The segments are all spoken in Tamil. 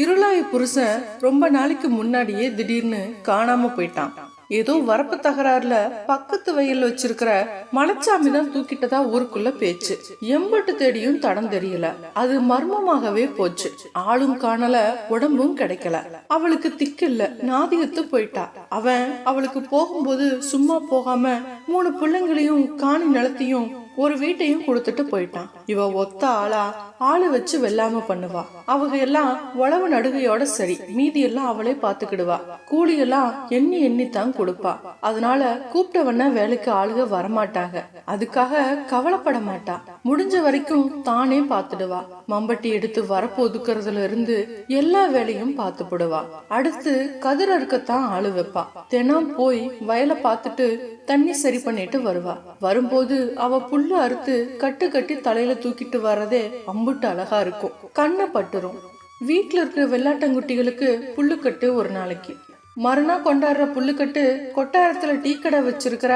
இருளாய புருஷன் ரொம்ப நாளைக்கு முன்னாடியே திடீர்னு காணாம போயிட்டான். ஏதோ வரப்பு தகராறுல பக்கத்து வயல்ல வச்சிருக்கிற மலைச்சாமி தான் தூக்கிட்டதா ஊருக்குள்ள பேச்சு. எம்பட்டு தேடியும் தடம் தெரியல. அது மர்மமாகவே போச்சு. ஆளும் காணல உடம்பும் கிடைக்கல. அவளுக்கு திக்கில்ல நாதிகத்து போயிட்டா. அவன் அவளுக்கு போகும்போது சும்மா போகாம மூணு பிள்ளைங்களையும் காணி நிலத்தையும் ஒரு வீட்டையும் கொடுத்துட்டு போயிட்டான். இவ ஒத்த ஆளா ஆளு வச்சு வெல்லாம பண்ணுவா. அவங்க எல்லாம் உழவு நடுகையோட சரி. மீதி எல்லாம் அவளே பாத்துக்கிடுவா. கூலி எல்லாம் எண்ணி எண்ணி தான் கொடுப்பா. அதனால கூப்பிட்டவன வேலைக்கு ஆளுக வரமாட்டாங்க. அதுக்காக கவலைப்பட மாட்டா. முடிஞ்ச வரைக்கும் தானே பாத்துடுவா மம்பட்டி எடுத்து வரப்பு ஒதுக்குறதுல இருந்து எல்லா வேலையும் பார்த்துப்படுவா அடுத்து கதிர் அறுக்கத்தான் ஆளு வைப்பா. தினம் போய் வயலை பார்த்துட்டு தண்ணி சரி பண்ணிட்டு வருவா. வரும்போது அவ புல்லு அறுத்து கட்டு கட்டி தலையில தூக்கிட்டு வர்றதே அம்புட்டு அழகா இருக்கும். கண்ணை பட்டுரும். வீட்டுல இருக்கிற வெள்ளாட்டங்குட்டிகளுக்கு புல்லுக்கட்டு ஒரு நாளைக்கு. மறுநாள் கொண்டாடுற புல்லுக்கட்டு கொட்டாரத்துல டீ கடை வச்சிருக்கிற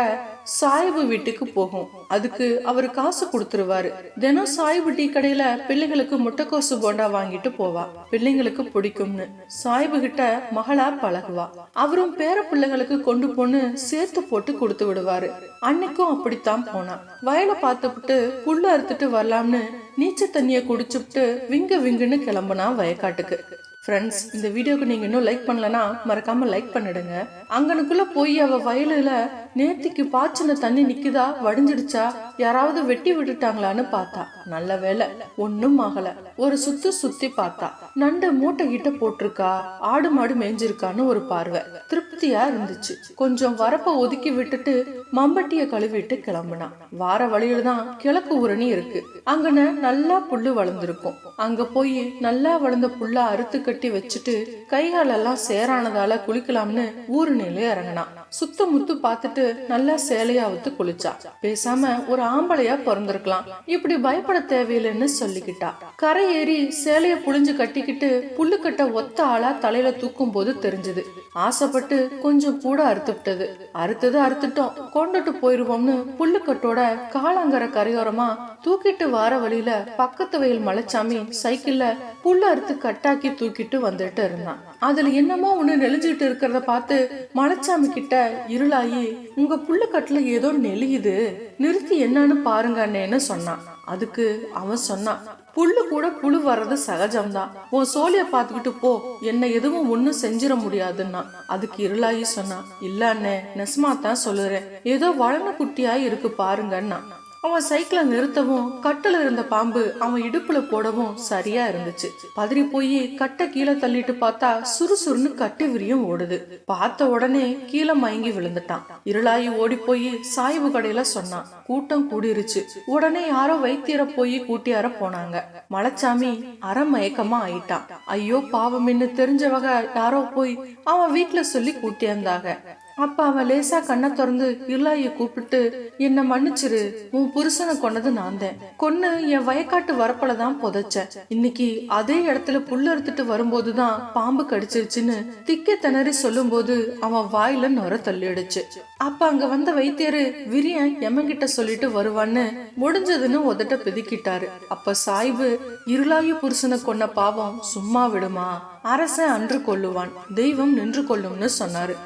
சாய்பு வீட்டுக்கு போகும். அதுக்கு அவர் காசு கொடுத்துருவாரு. தினம் சாய்பு டீ கடையில பிள்ளைங்களுக்கு முட்டைக்கோசு போண்டா வாங்கிட்டு போவா. பிள்ளைங்களுக்கு பிடிக்கும்னு சாய்பு கிட்ட மகளா பழகுவா. அவரும் பேர பிள்ளைங்களுக்கு கொண்டு போன்னு சேர்த்து போட்டு கொடுத்து விடுவாரு. அன்னைக்கும் அப்படித்தான் போனா. வயலை பார்த்துப்புட்டு புல்லு அறுத்துட்டு வரலாம்னு நீச்சல் தண்ணிய குடிச்சுப்புட்டு விங்க விங்குன்னு கிளம்புனா வயக்காட்டுக்கு. ஃப்ரெண்ட்ஸ் இந்த வீடியோக்கு நீங்கள் இன்னும் லைக் பண்ணலனா மறக்காம லைக் பண்ணிடுங்க. அங்கனுக்குள்ளே போய் அவள் வயலில் நேர்த்திக்கு பாய்ச்சின தண்ணி நிற்குதா வடிஞ்சிடுச்சா? யாராவது வெட்டி விட்டுட்டாங்களான்னு பார்த்தா நல்ல வேலை ஒன்னும் ஆகல. ஒரு சுத்து சுத்தி பார்த்தா நண்டு மூட்டை கிட்ட போட்டிருக்கா ஆடு மாடு மேய்ஞ்சிருக்கான்னு ஒரு பார்வை திருப்தியா இருந்துச்சு. கொஞ்சம் வரப்ப ஒதுக்கி விட்டுட்டு மம்பட்டிய கழுவிட்டு கிளம்புனான் வார வழியில தான் கிழக்கு உரணி இருக்கு. அங்கன நல்லா புல்லு வளர்ந்துருக்கும். அங்க போய் நல்லா வளர்ந்த புல்ல அறுத்து கட்டி வச்சுட்டு கைகாலெல்லாம் சேரானதால குளிக்கலாம்னு ஊருணில இறங்கினான் சுத்த முத்து பார்த்துட்டு நல்லா சேலையா ஒத்து குளிச்சா. பேசாம ஒரு ஆம்பளையா பிறந்திருக்கலாம். இப்படி பயப்பட தேவையில்லைன்னு சொல்லிக்கிட்டா. கரை ஏறி சேலைய புழிஞ்சு கட்டிக்கிட்டு புல்லு கட்ட ஒத்த ஆளா தலையில தூக்கும் போது தெரிஞ்சது. ஆசைப்பட்டு கொஞ்சம் கூட அறுத்து விட்டது. அறுத்தது அறுத்துட்டோம். கொண்டுட்டு போயிருவோம்னு புல்லுக்கட்டோட காலாங்கர கரையோரமா தூக்கிட்டு வார வழியில பக்கத்து வயல் மலைச்சாமி சைக்கிள்ல புல்லு அறுத்து கட்டாக்கி தூக்கிட்டு வந்துட்டு இருந்தான். அதுல என்னமோ ஒண்ணு நெளிஞ்சுட்டு இருக்கிறத பார்த்து மலைச்சாமி கிட்ட இருளாயி உங்க புல்லுக்கட்டுல ஏதோ நெளியுது. நிறுத்தி என்னன்னு பாருங்க அண்ணேன்னு சொன்னான். அதுக்கு அவன் சொன்னான் புல்லு கூட புழு வர்றது சகஜம்தான். உன் சோழிய பார்த்துக்கிட்டு போ. என்ன எதுவும் ஒண்ணும் செஞ்சிட முடியாதுன்னா. அதுக்கு இருளாயி சொன்னா இல்ல அண்ணே நெஸ்மா தான் சொல்லுறேன். ஏதோ வளன குட்டியா இருக்கு பாருங்கன்னா அவன் சைக்கிளை நிறுத்தவும் கட்டில் இருந்த பாம்பு அவன் இடுப்புல போடவும் சரியா இருந்துச்சு. பதறி போய் கட்டை கீழே தள்ளிட்டு பார்த்தா சுறுசுறுன்னு கட்டு விரியும் ஓடுது. பார்த்த உடனே கீழே மயங்கி விழுந்துட்டான். இருளாயி ஓடி போய் சாய்வு கடையில சொன்னான். கூட்டம் கூடிருச்சு. உடனே யாரோ வைத்தியரை போய் கூட்டியார போனாங்க. மலைச்சாமி அரை மயக்கமா ஆயிட்டான். ஐயோ பாவம்னு தெரிஞ்சவங்க யாரோ போய் அவன் வீட்டுல சொல்லி கூட்டியிருந்தாங்க அப்ப அவன் லேசா கண்ணை திறந்து இல்லாய கூப்பிட்டு என்ன மன்னிச்சிரு. உன் புருஷனை கொன்னது நான் தான். கொன்னு என் வயக்காட்டு வரப்பல தான் புதைச்சேன் இன்னைக்கு அதே இடத்துல புல் அறுத்துட்டு வரும்போதுதான் பாம்பு கடிச்சிருச்சுன்னு திக்க திணறி சொல்லும்போது அவன் வாயில நுர தள்ளிடுச்சு. அப்ப அங்க வந்த வைத்தியரு விரியன் எமங்கிட்ட சொல்லிட்டு வருவான்னு முடிஞ்சதுன்னு உதட்ட பிதுக்கிட்டாரு. அப்ப சாய்வு இருளாயு புருஷனை கொன்ன பாவம் சும்மா விடுமா? அரசன் அன்று கொள்ளுவான் தெய்வம் நின்று கொள்ளும்னு சொன்னாரு.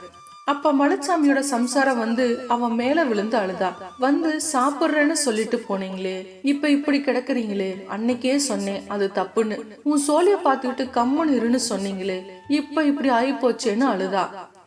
அப்ப மலைச்சாமியோட சம்சாரம் வந்து அவன் மேல விழுந்து அழுதா. வந்து சாப்பிடுறேன்னு சொல்லிட்டு போனீங்களே இப்ப இப்படி கிடக்குறீங்களே அன்னைக்கே சொன்னேன் அது தப்புன்னு. உன் சோழிய பார்த்துக்கிட்டு கம்முன்னு இருன்னு சொன்னீங்களே இப்ப இப்படி ஆகி போச்சேன்னு அழுதா.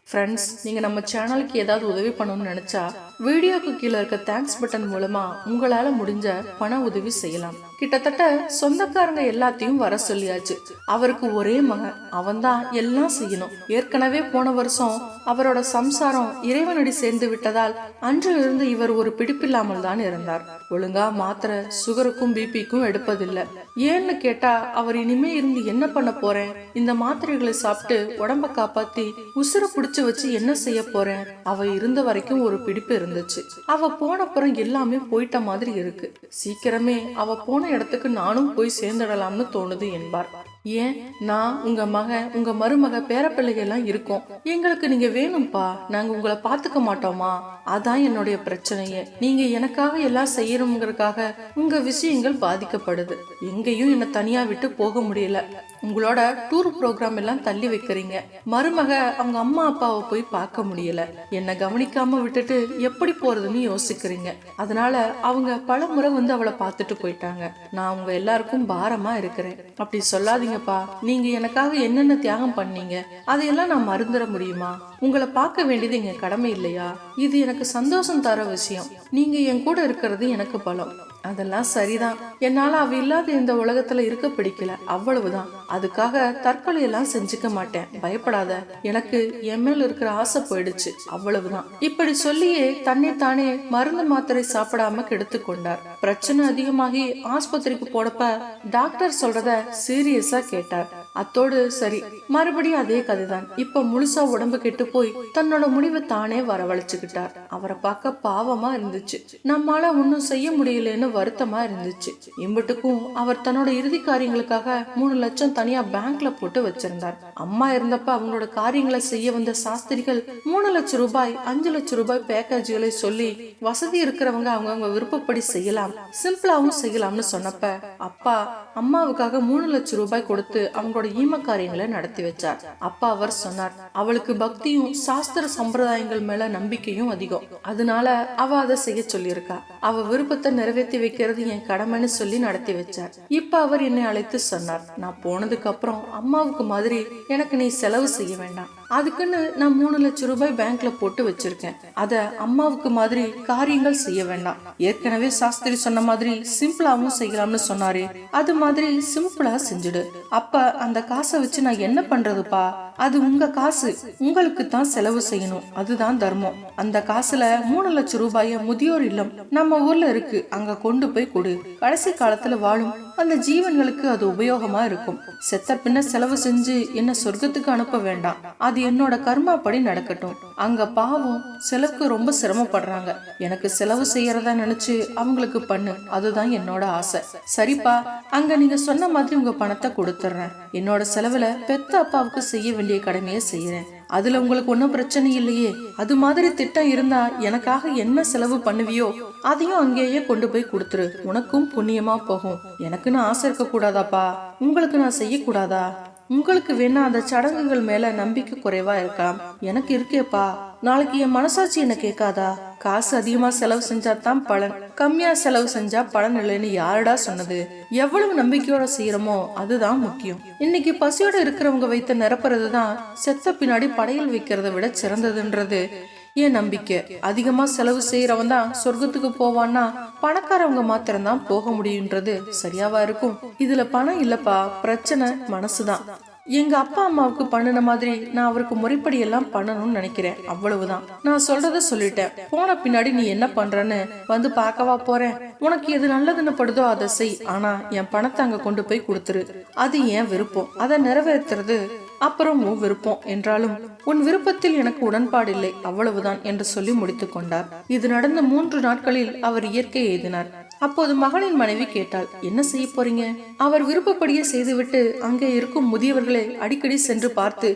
ஃப்ரெண்ட்ஸ் நீங்க நம்ம சேனலுக்கு ஏதாவது உதவி பண்ணணும்னு நினைச்சா வீடியோக்கு கீழே இருக்க தேங்க்ஸ் பட்டன் மூலமா உங்களால முடிஞ்ச பண உதவி செய்யலாம். கிட்டத்தட்ட சொந்தக்காரங்க எல்லாத்தையும் வர சொல்லியாச்சு. அவருக்கு ஒரே மகன். அவன்தான் எல்லாம் செய்யணும். ஏற்கனவே போன வருஷம் அவரோட சம்சாரம் இறைவனடி சேர்ந்து விட்டதால் அன்றிலிருந்து இவர் ஒரு பிடிப்பில்லாமல் தான் இருந்தார். ஒழுங்கா மாத்திரை சுகருக்கும் பிபிக்கும் எடுப்பதில்லை. ஏன்னு கேட்டா அவர் இனிமே இருந்து என்ன பண்ண போறேன்? இந்த மாத்திரைகளை சாப்பிட்டு உடம்ப காப்பாத்தி உசுர பிடிச்ச வச்சு என்ன செய்ய போறேன்? அவ இருந்த வரைக்கும் ஒரு பிடிப்பு இருந்துச்சு. அவ போனப்புறம் எல்லாமே போயிட்ட மாதிரி இருக்கு. சீக்கிரமே அவ போன இடத்துக்கு நானும் போய் சேர்ந்துடலாம்னு தோணுது என்பார். ஏன்? நான் உங்க மகன் உங்க மருமக பேரப்பிள்ளைகள்லாம் இருக்கோம். எங்களுக்கு நீங்க வேணும்ப்பா நாங்க உங்களை பாத்துக்க மாட்டோமா? அதான் என்னுடைய பிரச்சனையே. நீங்க எனக்காக எல்லாம் செய்யணுங்கிறதுக்காக உங்க விஷயங்கள் பாதிக்கப்படுது. எங்கேயும் என்ன தனியா விட்டு போக முடியல. உங்களோட டூர் ப்ரோக்ராம் எல்லாம் தள்ளி வைக்கிறீங்க. மருமக அவங்க அம்மா அப்பாவை போய் பார்க்க முடியல. என்னை கவனிக்காம விட்டுட்டு எப்படி போறதுன்னு யோசிக்கிறீங்க. அதனால அவங்க பல முறை வந்து அவளை பார்த்துட்டு போயிட்டாங்க. நான் அவங்க எல்லாருக்கும் பாரமா இருக்கிறேன். அப்படி சொல்லாதீங்க. சொல்லாதீங்கப்பா நீங்க எனக்காக என்னென்ன தியாகம் பண்ணீங்க? அதையெல்லாம் நான் மறந்துட முடியுமா? உங்களை பார்க்க வேண்டியது எங்க கடமை இல்லையா? இது எனக்கு சந்தோஷம் தர விஷயம். நீங்க என் கூட இருக்கிறது எனக்கு பலம். அதெல்லாம் சரிதான். என்னால அவ இல்லாத இந்த உலகத்துல இருக்க பிடிக்கல. அவ்வளவுதான். அதுக்காக தற்கொலை எல்லாம் செஞ்சுக்க மாட்டேன். பயப்படாத. எனக்கு என் மேல இருக்கிற ஆசை போயிடுச்சு. அவ்வளவுதான். இப்படி சொல்லியே தன்னை தானே மருந்து மாத்திரை சாப்பிடாம கெடுத்து கொண்டார். பிரச்சனை அதிகமாகி ஆஸ்பத்திரிக்கு போனப்ப டாக்டர் சொல்றத சீரியஸா கேட்டார். அத்தோடு சரி. மறுபடியும் அதே கதைதான். இப்ப முழுசா உடம்பு கெட்டு போய் தன்னோட முடிவை தானே வரவழைச்சுக்கிட்டார். அவரை பார்க்க பாவமா இருந்துச்சு. நம்மால ஒன்னும் செய்ய முடியலன்னு வருத்தமா இருந்துச்சு. இம்பட்டுக்கும் அவர் தன்னோட இறுதி காரியங்களுக்காக மூணு லட்சம் தனியா பேங்க்ல போட்டு வச்சிருந்தார். அம்மா இருந்தப்ப அவங்களோட காரியங்களை செய்ய வந்த சாஸ்திரிகள் மூணு லட்சம் ரூபாய் அஞ்சு லட்சம் ரூபாய் பேக்கேஜ்களை சொல்லி வசதி இருக்கிறவங்க அவங்கவுங்க விருப்பப்படி செய்யலாம். சிம்பிளாவும் செய்யலாம்னு சொன்னப்ப அப்பா அம்மாவுக்காக மூணு லட்சம் ரூபாய் கொடுத்து அவங்களோட ஈம காரியங்களை நடத்தி வச்சார். அப்பா அவர் சொன்னார் அவளுக்கு பக்தியும் சாஸ்திர சம்பிரதாயங்கள் மேல நம்பிக்கையும் அதிகம். அதனால அவ அதை செய்ய சொல்லியிருக்கா. அவ விருப்பத்தை நிறைவேற்றி வைக்கிறது என் கடமைன்னு சொல்லி நடத்தி வச்சார். இப்ப அவர் என்னை அழைத்து சொன்னார் நான் போனதுக்கு அப்புறம் அம்மாவுக்கு மாதிரி எனக்கு நீ செலவு செய்ய வேண்டாம். அதுக்குன்னு நான் மூணு லட்சம் ரூபாய் பேங்க்ல போட்டு வச்சிருக்கேன். அத அம்மாவுக்கு மாதிரி காரியங்கள் செய்ய வேண்டாம். ஏற்கனவே சாஸ்திரி சொன்ன மாதிரி சிம்பிளாவும் செய்யலாம்னு சொன்னாரு. அது மாதிரி சிம்பிளா செஞ்சுடு. அப்ப அந்த காசை வச்சு நான் என்ன பண்றதுப்பா? அது உங்க காசு. உங்களுக்கு தான் செலவு செய்யணும். அதுதான் தர்மம். அந்த காசுல மூணு லட்சம் ரூபாய முதியோர் இல்லம் நம்ம ஊர்ல இருக்கு. அங்க கொண்டு போய் கொடு. கடைசி காலத்துல வாழும். அந்த ஜீவன்களுக்கு அது உபயோகமா இருக்கும். செத்த பின்ன செலவு செஞ்சு என்ன சொர்க்கத்துக்கு அனுப்ப வேண்டாம். அது என்னோட கர்மாப்படி நடக்கட்டும். அங்க பாவம் செலவுக்கு ரொம்ப சிரமப்படுறாங்க. எனக்கு செலவு செய்யறதா நினைச்சு அவங்களுக்கு பண்ணு. அதுதான் என்னோட ஆசை. சரிப்பா அங்க நீங்க சொன்ன மாதிரி உங்க பணத்தை கொடுத்துட்றேன் என்னோட செலவுல பெத்த அப்பாவுக்கு செய்ய வேண்டிய கடமையை செய்யறேன். அதுல உங்களுக்கு ஒன்றும் பிரச்சனை இல்லையே. அது மாதிரி திட்டம் இருந்தா எனக்காக என்ன செலவு பண்ணுவியோ அதையும் அங்கேயே கொண்டு போய் கொடுத்துரு. உனக்கும் புண்ணியமா போகும். எனக்குன்னு ஆசை இருக்க கூடாதாப்பா உங்களுக்கு நான் செய்யக்கூடாதா? உங்களுக்கு வேணா அந்த சடங்குகள் மேல நம்பிக்கை குறைவா இருக்கலாம். எனக்கு இருக்கேப்பா. நாளைக்கு என் மனசாட்சி என்ன கேட்காதா? காசு அதிகமா செலவு செஞ்சா தான் பலன். கம்மியா செலவு செஞ்சா பலன் இல்லைன்னு யாருடா சொன்னது? எவ்வளவு நம்பிக்கையோட செய்யறோமோ அதுதான் முக்கியம். இன்னைக்கு பசியோட இருக்கிறவங்க வைத்து நிரப்புறது தான் செத்த பின்னாடி படையல் வைக்கிறத விட சிறந்ததுன்றது. என் நம்பிக்கை? அதிகமா செலவு செய்யறவன் தான் சொர்க்கத்துக்கு போவான்னா பணக்காரவங்க மாத்திரம்தான் போக முடியுன்றது சரியாவா இருக்கும். இதுல பணம் இல்லப்பா பிரச்சனை மனசுதான். எங்க அப்பா அம்மாவுக்கு பண்ணின மாதிரி நான் அவருக்கு முறைப்படி எல்லாம் பண்ணணும்னு நினைக்கிறேன். அவ்வளவுதான். நான் சொல்றத சொல்லிட்டேன். போன பின்னாடி நீ என்ன பண்றன்னு வந்து பார்க்கவா போறேன். உனக்கு எது நல்லதுன்னு படுதோ அதை செய். ஆனா என் பணத்தை அங்க கொண்டு போய் கொடுத்துரு. அது என் விருப்பம். அதை நிறைவேற்றுறது அப்புறம் உன் விருப்பம் என்றாலும் உன் விருப்பத்தில் எனக்கு உடன்பாடு இல்லை அவ்வளவுதான் என்று சொல்லி முடித்துக் கொண்டார். இது நடந்த மூன்று நாட்களில் அவர் இயற்கை எழுதினார் அப்போது மகனின் மனைவி கேட்டாள் என்ன செய்ய போறீங்க? அவர் விருப்பப்படியே செய்துவிட்டு அங்கே இருக்கும் முதியவர்களை அடிக்கடி சென்று பார்த்து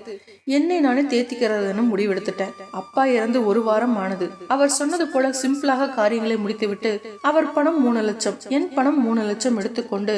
என்னை நானே தேத்திக்கிறதுன்னு முடிவெடுத்துட்டேன். அப்பா இறந்து ஒரு வாரம் ஆனது. அவர் சொன்னது போல சிம்பிளாக காரியங்களை முடித்துவிட்டு அவர் பணம் மூணு லட்சம் என் பணம் மூணு லட்சம் எடுத்துக்கொண்டு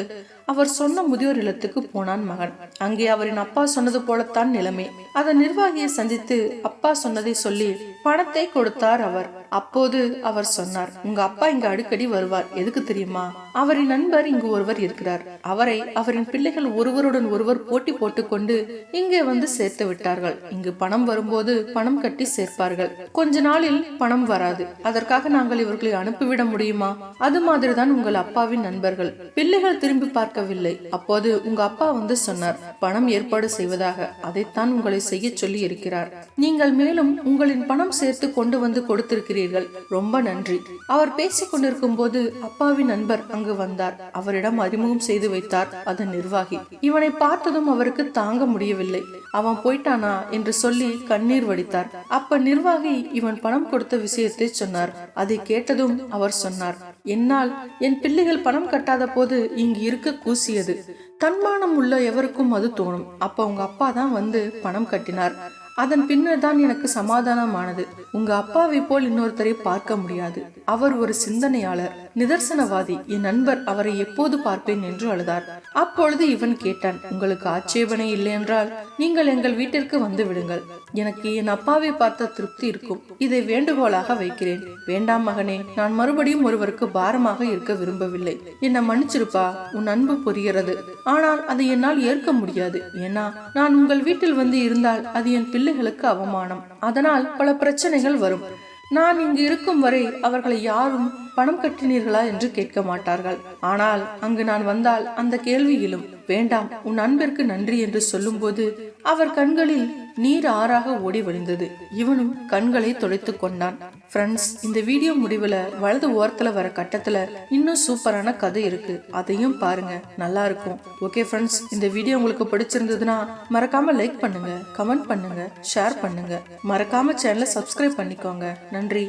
அவர் சொன்ன முதியோர் இல்லத்துக்கு போனான் மகன். அங்கே அவரின் அப்பா சொன்னது போலத்தான் நிலைமை. அதன் நிர்வாகியை சந்தித்து அப்பா சொன்னதை சொல்லி பணத்தை கொடுத்தார் அவர். அப்போது அவர் சொன்னார் உங்க அப்பா இங்க அடிக்கடி வருவார். எதுக்கு தெரியுமா? அவரின் நண்பர் இங்கு ஒருவர் இருக்கிறார். அவரை அவரின் பிள்ளைகள் ஒருவருடன் ஒருவர் போட்டி போட்டுக்கொண்டு இங்கே வந்து சேர்த்து விட்டார்கள். இங்கு பணம் வரும்போது பணம் கட்டி சேர்ப்பார்கள். கொஞ்ச நாளில் பணம் வராது. அதற்காக நாங்கள் இவர்களை அனுப்பிவிட முடியுமா? அது மாதிரிதான் உங்கள் அப்பாவின் நண்பர்கள். பிள்ளைகள் திரும்பி பார்க்கவில்லை. அப்போது உங்க அப்பா வந்து சொன்னார் பணம் ஏற்பாடு செய்வதாக. அதைத்தான் உங்களை செய்ய சொல்லி இருக்கிறார். நீங்கள் மேலும் உங்களின் பணம் சேர்த்து கொண்டு வந்து கொடுத்திருக்கிறீர்கள். ரொம்ப நன்றி. அவர் பேசிக் கொண்டிருக்கும் போது அப்பாவின் நண்பர் அங்கு வந்தார். அவரிடம் அறிமுகம் செய்து வைத்தார். அதன் நிர்வாகி இவனை பார்த்ததும் அவருக்கு தாங்க முடியவில்லை. அவன் போயிட்டானா? என்று சொல்லி கண்ணீர் வடித்தார். அப்ப நிர்வாகி இவன் பணம் கொடுத்த விஷயத்தை சொன்னார். அதை கேட்டதும் அவர் சொன்னார் என்னால் என் பிள்ளைகள் பணம் கட்டாத போது இங்கு இருக்க கூசியது. தன்மானம் உள்ள எவருக்கும் அது தோணும். அப்ப உங்க அப்பா தான் வந்து பணம் கட்டினார். அதன் பின்னர் தான் எனக்கு சமாதானமானது. உங்க அப்பாவை போல் இன்னொருத்தரை பார்க்க முடியாது. அவர் ஒரு சிந்தனையாளர் நிதர்சனவாதி. என் நண்பர் அவரை எப்போது பார்ப்பேன் என்று அழுதார். அப்பொழுது இவன் கேட்டான் உங்களுக்கு ஆட்சேபனை இல்லை என்றால் நீங்கள் எங்கள் வீட்டிற்கு வந்து விடுங்கள். எனக்கு என் அப்பாவை பார்த்த திருப்தி இருக்கும். இதை வேண்டுகோளாக வைக்கிறேன். வேண்டாம் மகனே நான் மறுபடியும் ஒருவருக்கு பாரமாக இருக்க விரும்பவில்லை. என்னை மன்னிச்சிருப்பா? உன் அன்பு புரிகிறது. ஆனால் அதை என்னால் ஏற்க முடியாது. ஏன்னா நான் உங்கள் வீட்டில் வந்து இருந்தால் அது என் பிள்ளைகளுக்கு அவமானம். அதனால் பல பிரச்சனைகள் வரும். நான் இங்கு இருக்கும் வரை அவர்களை யாரும் பணம் கட்டினீர்களா என்று கேட்க மாட்டார்கள். ஆனால் அங்கு நான் வந்தால் அந்த கேள்வியிலும் வேண்டாம் உன் அன்பிற்கு நன்றி என்று சொல்லும்போது அவர் கண்களில் நீர் ஆறாக ஓடி வழிந்தது. இவனும் கண்களை தொலைத்து கொண்டான். ஃப்ரெண்ட்ஸ் இந்த வீடியோ முடிவுல வலது ஓரத்துல வர கட்டத்துல இன்னும் சூப்பரான கதை இருக்கு. அதையும் பாருங்க. நல்லா இருக்கும். ஓகே ஃப்ரெண்ட்ஸ் இந்த வீடியோ உங்களுக்கு பிடிச்சிருந்ததுன்னா மறக்காம லைக் பண்ணுங்க கமெண்ட் பண்ணுங்க ஷேர் பண்ணுங்க. மறக்காம சேனலை சப்ஸ்கிரைப் பண்ணிக்கோங்க. நன்றி.